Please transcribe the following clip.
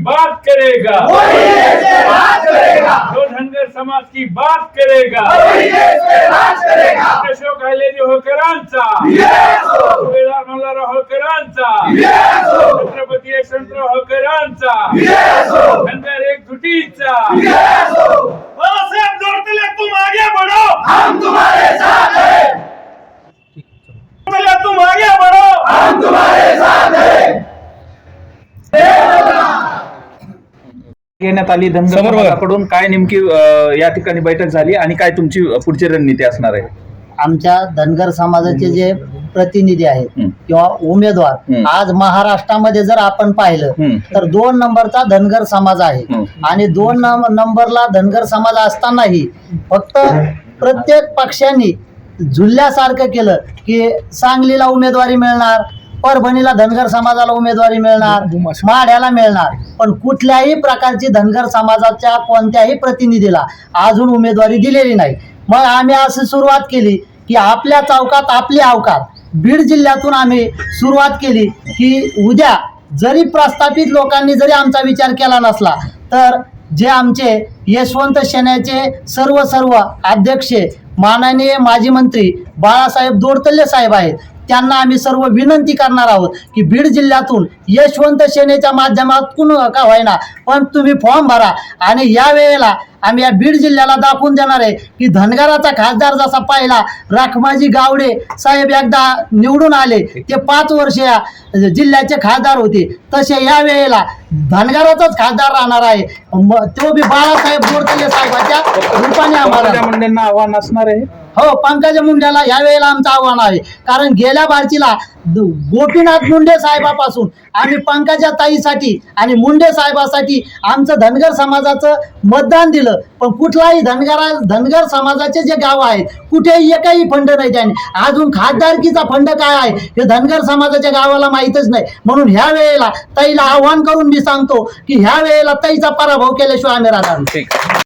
बात करेगा वही देश करेगा। जो धनगर समाज की बात करेगा वही देश करेगा। अशोक अहिलेजी होकर मल्हार होकर छत्रपती यशवंतराव होळकरांचा धनगर एकजुटीचा घेण्यात आली धनगर समोर बघा. समाजाकडून काय नेमकी अ, या ठिकाणी बैठक झाली आणि काय तुमची पुढची रणनीती असणार आहे आमच्या धनगर समाजाचे जे प्रतिनिधी आहेत हं. किंवा उमेदवार हं. आज महाराष्ट्रामध्ये जर आपण पाहिलं. तर दोन नंबरचा धनगर समाज आहे हं. आणि दोन नंबरला धनगर समाज असतानाही फक्त प्रत्येक पक्षांनी झुलल्यासारखं केलं की सांगलीला उमेदवारी मिळणार परभणीला धनगर समाजाला उमेदवारी मिळणार माढ्याला मिळणार. पण कुठल्याही प्रकारची धनगर समाजाच्या कोणत्याही प्रतिनिधीला अजून उमेदवारी दिलेली नाही. मग आम्ही अशी सुरुवात केली की आपल्या चौकात आपली अवकात बीड जिल्ह्यातून आम्ही सुरुवात केली की उद्या जरी प्रस्थापित लोकांनी जरी आमचा विचार केला नसला तर जे आमचे यशवंत सेनेचे सर्व सर्व अध्यक्ष माननीय माजी मंत्री बाळासाहेब दोडतल्ले साहेब आहेत त्यांना आम्ही सर्व विनंती करणार आहोत की बीड जिल्ह्यातून यशवंत सेनेच्या माध्यमातून का होईना पण तुम्ही फॉर्म भरा. आणि या वेळेला आम्ही या बीड जिल्ह्याला दाखवून देणार आहे की धनगराचा खासदार जसा पाहिला राखमाजी गावडे साहेब एकदा निवडून आले ते पाच वर्ष या जिल्ह्याचे खासदार होते. तसे या वेळेला धनगराचाच खासदार राहणार आहे. तो बी बाळासाहेब गोडतले साहेबाच्या रूपाने आम्हाला आव्हान असणार आहे. हो पंकज मुंडेला या वेळेला आमचं आव्हान आहे. कारण गेल्या बारचीला गोपीनाथ मुंडे साहेबापासून आम्ही पंकजा ताईसाठी आणि मुंडे साहेबासाठी आमचं धनगर समाजाचं मतदान दिलं. पण कुठलाही धनगरा धनगर समाजाचे जे गाव आहेत कुठेही एकही फंड नाही त्यांनी. अजून खासदारकीचा फंड काय आहे हे धनगर समाजाच्या गावाला माहीतच नाही. म्हणून ह्या वेळेला ताईला आव्हान करून मी सांगतो की ह्या वेळेला ताईचा पराभव केल्याशिवाय आम्ही राहणार